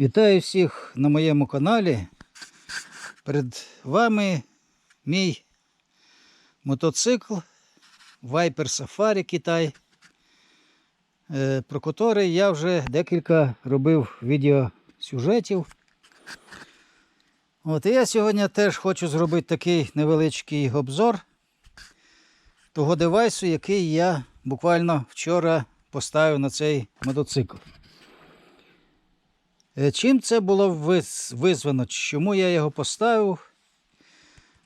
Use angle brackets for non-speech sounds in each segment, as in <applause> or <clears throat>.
Вітаю всіх на моєму каналі. Перед вами мій мотоцикл Viper Safari Китай, е, про який я вже декілька робив відеосюжетів. От, і я сьогодні теж хочу зробити такий невеличкий обзор того девайсу, який я буквально вчора поставив на цей мотоцикл. Е, Чим це було виз- визвано? Чому я його поставив?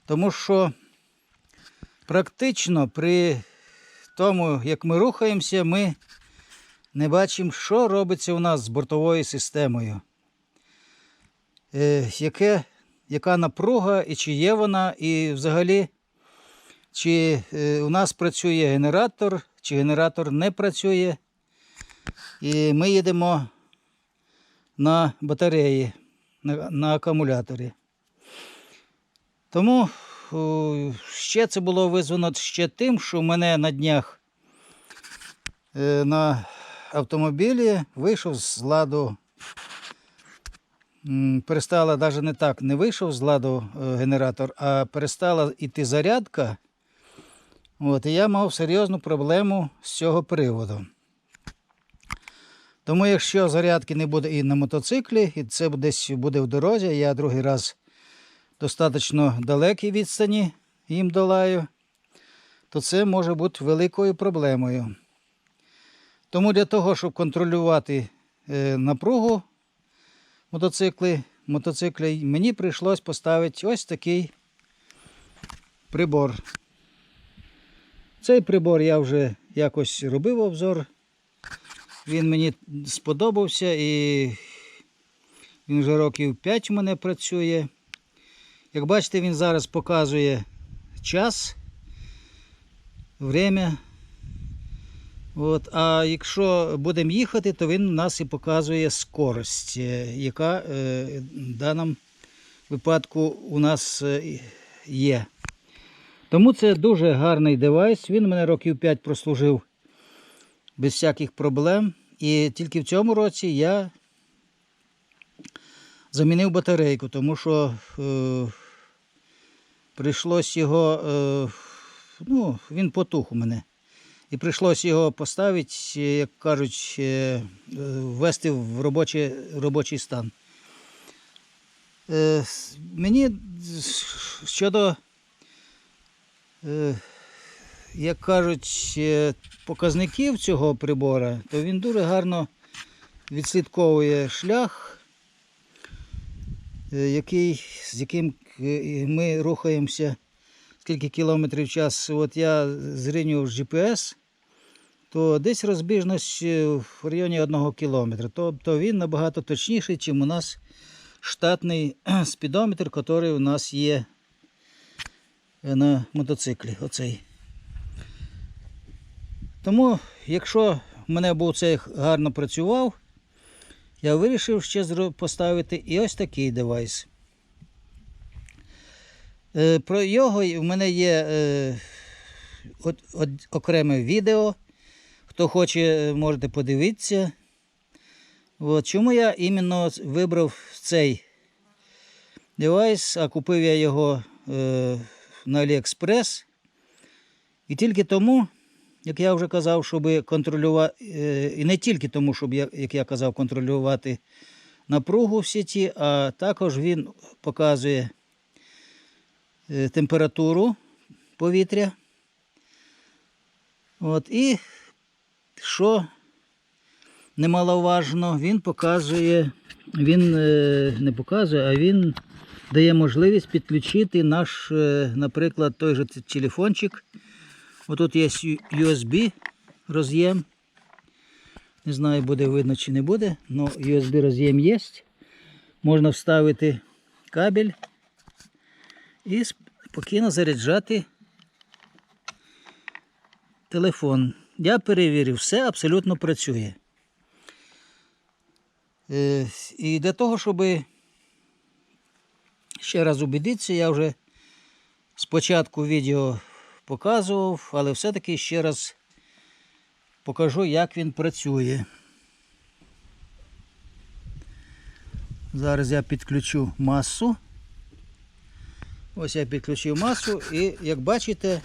Тому що практично при тому, як ми рухаємося, ми не бачимо, що робиться у нас з бортовою системою. Е, Яке, яка напруга і чи є вона, і взагалі, чи е, у нас працює генератор, чи генератор не працює. І ми їдемо на батареї, на, акумуляторі. Тому ще це було визвано ще тим, що в мене на днях е, на автомобілі вийшов з ладу. Перестала навіть не так, не вийшов з ладу е, генератор, а перестала йти зарядка. От, і я мав серйозну проблему з цього приводу. Тому якщо зарядки не буде і на мотоциклі, і це десь буде в дорозі, я другий раз достатньо далекій відстані їм долаю, то це може бути великою проблемою. Тому для того, щоб контролювати е, напругу мотоцикли, мотоцикли, мені прийшлось поставити ось такий прибор. Цей прибор я вже якось робив обзор. Він мені сподобався і він вже років 5 у мене працює. Як бачите, він зараз показує час, время. От, а якщо будемо їхати, то він у нас і показує скорость, е, яка е, в даному випадку у нас е, є. Тому це дуже гарний девайс. Він у мене років 5 прослужив без всяких проблем. І тільки в цьому році я замінив батарейку, тому що е, прийшлось його, е, ну, він потух у мене. І прийшлось його поставити, е, як кажуть, е, ввести в робочий, робочий стан. Е, мені щодо е, як кажуть, е, показників цього прибора, то він дуже гарно відслідковує шлях, е, який, з яким е, ми рухаємося, скільки кілометрів в час. От я зрівнював з GPS, то десь розбіжність в районі 1 кілометра. Тобто він набагато точніший, ніж у нас штатний <clears throat> спідометр, який у нас є на мотоциклі. Оцей. Тому, якщо в мене був цей гарно працював, я вирішив ще поставити і ось такий девайс. Е, Про його в мене є е, окреме відео. Хто хоче, е, можете подивитися. Чому я іменно вибрав цей девайс, а купив я його на AliExpress. І тільки тому, як я вже казав, щоб контролювати, і не тільки тому, щоб, як я казав, контролювати напругу в сіті, а також він показує е, температуру повітря. От, і що немаловажно, він показує, він е, не показує, а він дає можливість підключити наш, е, наприклад, той же телефончик. Отут є USB роз'єм. Не знаю, буде видно чи не буде, але USB роз'єм є. Можна вставити кабель і спокійно заряджати телефон. Я перевірив, все абсолютно працює. Е, І для того, щоб ще раз убедитися, я вже спочатку відео показував, але все-таки ще раз покажу, як він працює. Зараз я підключу масу. Ось я підключив масу і як бачите,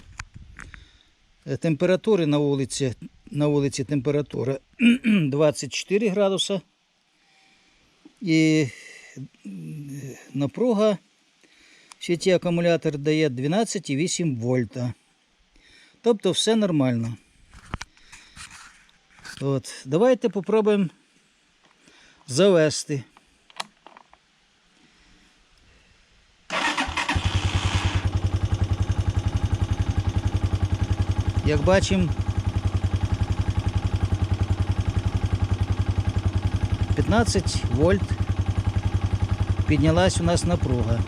температури на вулиці, на вулиці температура <clears throat> 24 градуса. І напруга в сіті акумулятор дає 12,8 вольта. Тобто все нормально. От. Давайте попробуємо завести. Як бачимо, 15 вольт піднялась у нас напруга.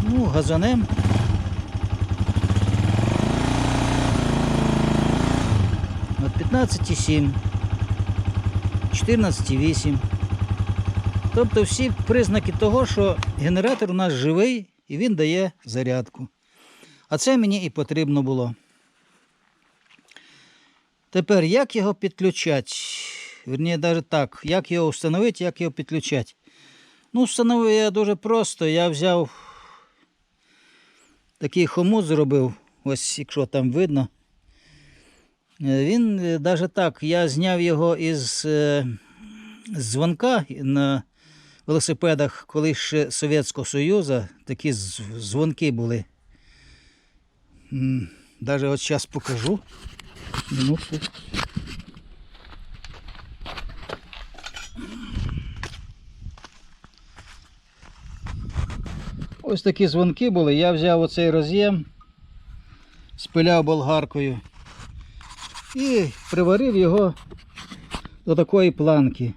Ну, газанем. От 15,7, 14,8. Тобто всі признаки того, що генератор у нас живий і він дає зарядку. А це мені і потрібно було. Тепер як його підключати? Вірніше, навіть так, як його встановити, як його підключати. Ну, встановив я дуже просто. Я взяв такий хомут зробив, ось якщо там видно. Е, Він навіть так, я зняв його із е, дзвонка на велосипедах колись ще Совєтського Союзу. Такі дзвонки були. Навіть от зараз покажу. Минутку. Ось такі дзвонки були. Я взяв оцей роз'єм, спиляв болгаркою і приварив його до такої планки.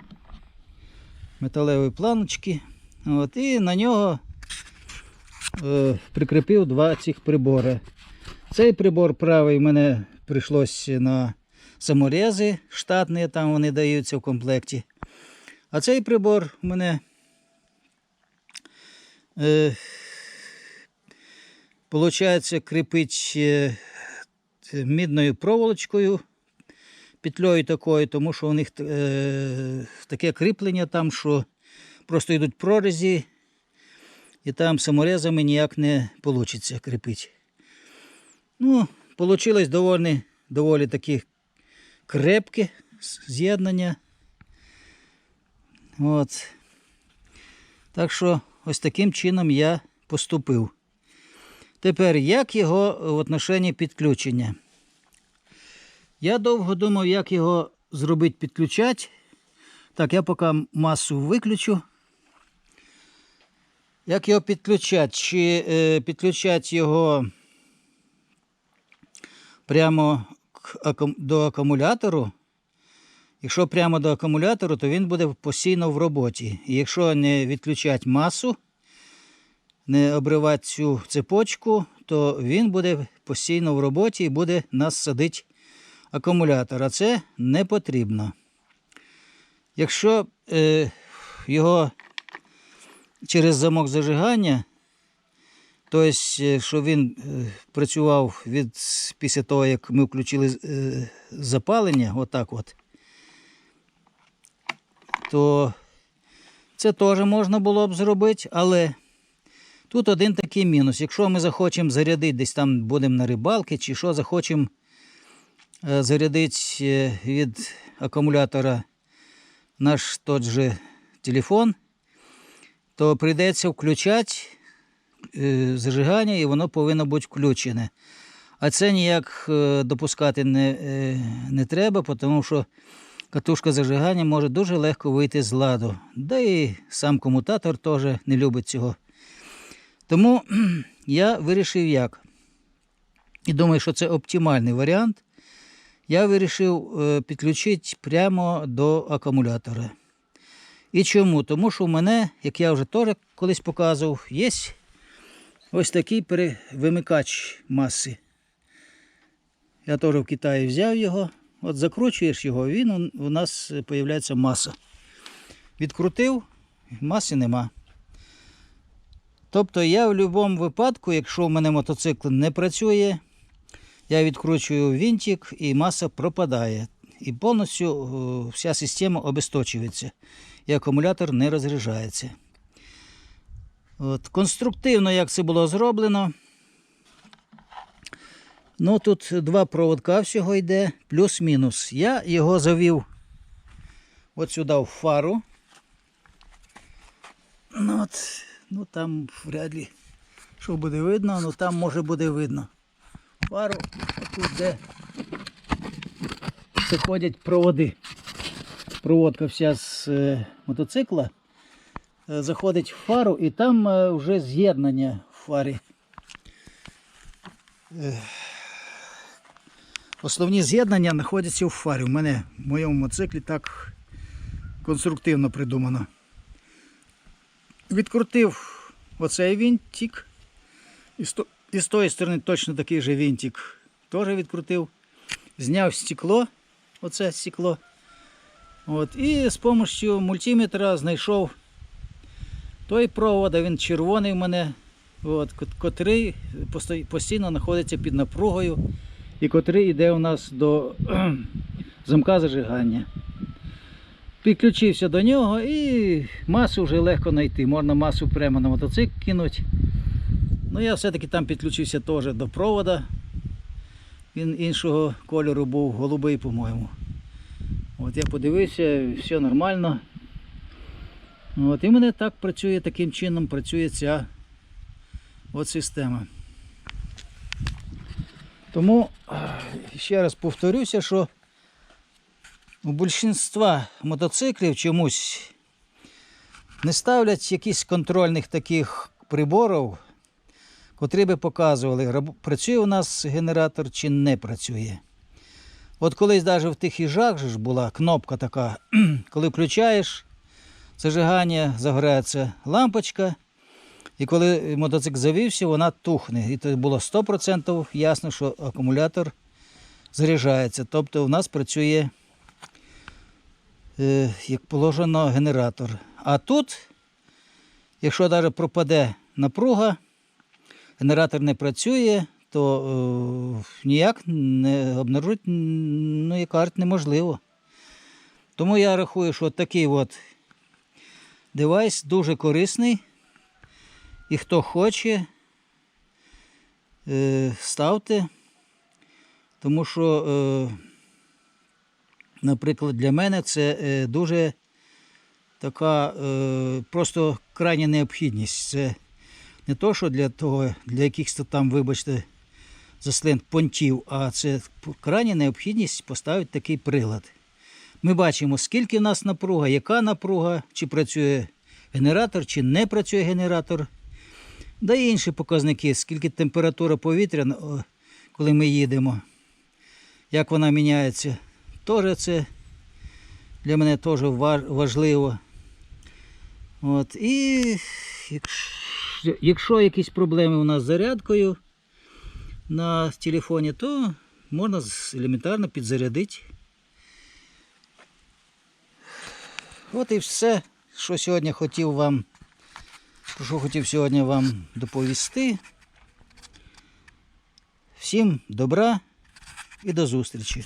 Металевої планочки. От, і на нього е, прикріпив два цих прибори. Цей прибор правий мене прийшлося на саморези штатні, там вони даються в комплекті. А цей прибор у мене е, Получається, кріпить е, мідною проволочкою, петлею такою, тому що у них е, таке кріплення там, що просто йдуть прорізі, і там саморезами ніяк не вийде кріпити. Ну, вийшло доволі, доволі такі крепке з'єднання. От. Так що ось таким чином я поступив. Тепер, як його в отношенні підключення? Я довго думав, як його зробити підключати. Так, я поки масу виключу. Як його підключати? Чи е, підключати його прямо до акумулятору? Якщо прямо до акумулятору, то він буде постійно в роботі. І якщо не відключати масу, не обривати цю цепочку, то він буде постійно в роботі і буде нас садити акумулятор. А це не потрібно. Якщо е, його через замок зажигання, тобто, що він е, працював від, після того, як ми включили е, запалення, отак от, то це теж можна було б зробити, але Тут один такий мінус. Якщо ми захочемо зарядити, десь там будемо на рибалки, чи що захочемо е, зарядити е, від акумулятора наш тот же телефон, то прийдеться включати е, зажигання і воно повинно бути включене. А це ніяк допускати не, не треба, тому що катушка зажигання може дуже легко вийти з ладу. Да і сам комутатор теж не любить цього. Тому <clears throat> я вирішив як. І думаю, що це оптимальний варіант. Я вирішив е, підключити прямо до акумулятора. І чому? Тому що в мене, як я вже теж колись показував, є ось такий перевимикач маси. Я теж в Китаї взяв його. От закручуєш його, він у- у нас з'являється маса. Відкрутив, маси нема. Тобто я в будь-якому випадку, якщо в мене мотоцикл не працює, я відкручую винтик і маса пропадає. І повністю е, вся система обесточується. і акумулятор не розряджається. От, конструктивно, як це було зроблено. Ну, тут два проводка всього йде, плюс-мінус. Я його завів от сюди в фару. Ну, от, ну там вряд ли що буде видно, ну там може буде видно. Фару тут де заходять проводи. Проводка вся з е, мотоцикла е, заходить в фару і там е, вже з'єднання в фарі. Основні з'єднання знаходяться в фарі. У мене в моєму мотоциклі так конструктивно придумано. Відкрутив оцей вінтик. І з, і з тої сторони точно такий же вінтик теж відкрутив. Зняв стекло, оце стекло. От, і з допомогою мультиметра знайшов той провод, він червоний в мене, от, котрий постійно знаходиться під напругою і котрий йде у нас до <clears throat> замка зажигання. Підключився до нього і масу вже легко знайти. Можна масу прямо на мотоцикл кинути. Ну я все-таки там підключився теж до провода. Він іншого кольору був, голубий, по-моєму. От я подивився, все нормально. От, і мене так працює, таким чином працює ця от система. Тому ще раз повторюся, що у більшинства мотоциклів чомусь не ставлять якісь контрольних таких приборів, котрі би показували, працює у нас генератор чи не працює. От колись навіть в тих їжах ж була кнопка така, <clears throat> коли включаєш зажигання, загорається лампочка, і коли мотоцикл завівся, вона тухне. І то було 100% ясно, що акумулятор заряджається. Тобто у нас працює, як положено, генератор. А тут, якщо навіть пропаде напруга, генератор не працює, то е, ніяк не обнаружити ну, кажуть, неможливо. Тому я рахую, що такий от девайс дуже корисний. І хто хоче, е, ставте. Тому що, е, наприклад, для мене це е, дуже така е, просто крайня необхідність. Це не то, що для того, для якихось там, вибачте, за сленг понтів, а це крайня необхідність поставити такий прилад. Ми бачимо, скільки в нас напруга, яка напруга, чи працює генератор, чи не працює генератор. Да і інші показники, скільки температура повітря, коли ми їдемо, як вона міняється. Теж це для мене теж важливо. От, і якщо, якісь проблеми у нас з зарядкою на телефоні, то можна елементарно підзарядити. От і все, що сьогодні хотів вам, що хотів сьогодні вам доповісти. Всім добра і до зустрічі.